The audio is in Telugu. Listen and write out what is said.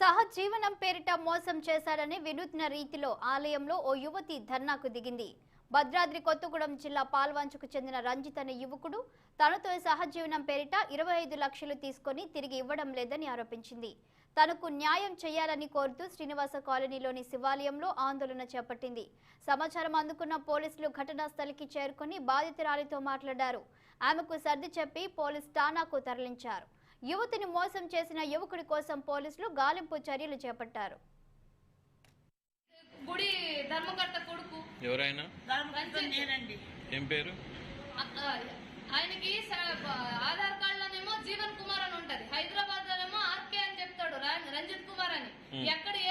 సహజీవనం పేరిట మోసం చేశాడని వినూత్న రీతిలో ఆలయంలో ఓ యువతి ధర్నాకు దిగింది. భద్రాద్రి కొత్తగూడెం జిల్లా పాల్వంచుకు చెందిన రంజిత్ అనే యువకుడు తనతో సహజీవనం పేరిట ఇరవై ఐదు లక్షలు తీసుకొని తిరిగి ఇవ్వడం లేదని ఆరోపించింది. తనకు న్యాయం చేయాలని కోరుతూ శ్రీనివాస కాలనీలోని శివాలయంలో ఆందోళన చేపట్టింది. సమాచారం అందుకున్న పోలీసులు ఘటనా స్థలికి చేరుకుని బాధితురాలితో మాట్లాడారు. ఆమెకు సర్ది చెప్పి పోలీస్ ఠానాకు తరలించారు. యువతిని మోసం చేసిన యువకుడి కోసం పోలీసులు గాలింపు చర్యలు చేపట్టారు. గుడి ధర్మకర్త కొడుకు. ఎవరైనా? రంజిత్. నేనండి. ఏం పేరు? ఆ- ఆ, ఆయనకి ఆధార్ కార్డ్ లోనేమో జీవన్ కుమార్ అని ఉంటది. హైదరాబాద్ లోనేమో ఆర్కే అని చెప్తాడు రంజిత్ కుమార్ అని. ఎక్కడ ఏ